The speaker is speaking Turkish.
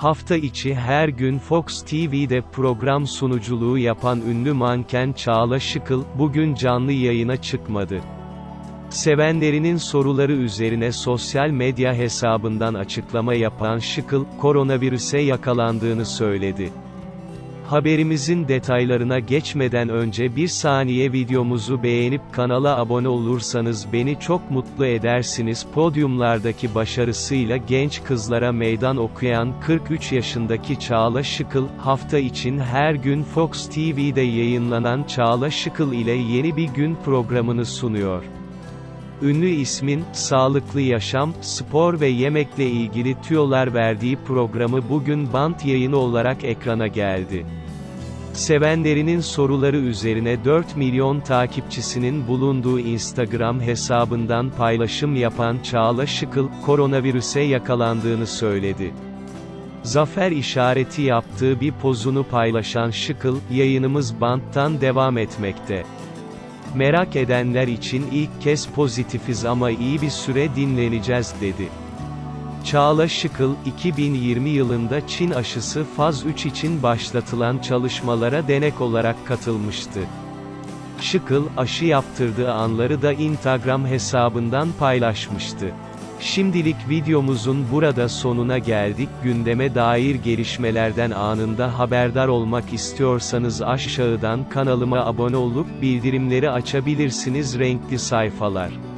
Hafta içi her gün Fox TV'de program sunuculuğu yapan ünlü manken Çağla Şıkıl, bugün canlı yayına çıkmadı. Sevenlerinin soruları üzerine sosyal medya hesabından açıklama yapan Şıkıl, koronavirüse yakalandığını söyledi. Haberimizin detaylarına geçmeden önce bir saniye videomuzu beğenip kanala abone olursanız beni çok mutlu edersiniz. Podyumlardaki başarısıyla genç kızlara meydan okuyan 43 yaşındaki Çağla Şıkıl, hafta için her gün Fox TV'de yayınlanan Çağla Şıkıl ile yeni bir gün programını sunuyor. Ünlü ismin, sağlıklı yaşam, spor ve yemekle ilgili tüyolar verdiği programı bugün bant yayını olarak ekrana geldi. Sevenlerinin soruları üzerine 4 milyon takipçisinin bulunduğu Instagram hesabından paylaşım yapan Çağla Şıkıl, koronavirüse yakalandığını söyledi. Zafer işareti yaptığı bir pozunu paylaşan Şıkıl, yayınımız banttan devam etmekte. Merak edenler için ilk kez pozitifiz ama iyi bir süre dinleneceğiz dedi. Çağla Şıkıl, 2020 yılında Çin aşısı faz 3 için başlatılan çalışmalara denek olarak katılmıştı. Şıkıl, aşı yaptırdığı anları da Instagram hesabından paylaşmıştı. Şimdilik videomuzun burada sonuna geldik. Gündeme dair gelişmelerden anında haberdar olmak istiyorsanız aşağıdan kanalıma abone olup bildirimleri açabilirsiniz renkli sayfalar.